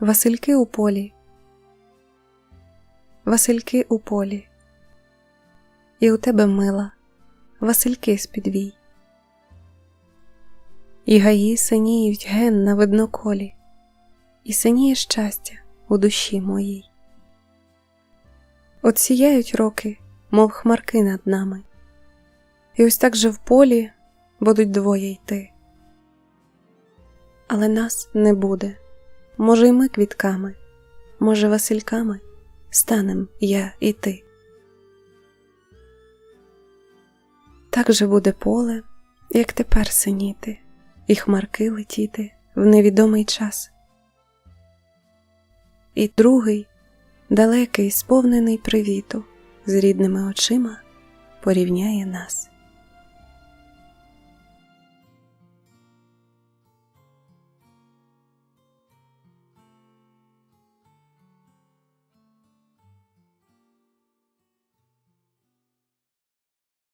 Васильки у полі, Васильки у полі, і у тебе мила, Васильки з підвій. І гаї синіють ген на видноколі, і синіє щастя у душі моїй. От сіяють роки, мов хмарки над нами, і ось так же в полі будуть двоє йти. Але нас не буде, може, й ми квітками, може, васильками станем я і ти. Так же буде поле, як тепер синіти, і хмарки летіти в невідомий час. І другий, далекий, сповнений привіту, з рідними очима порівняє нас.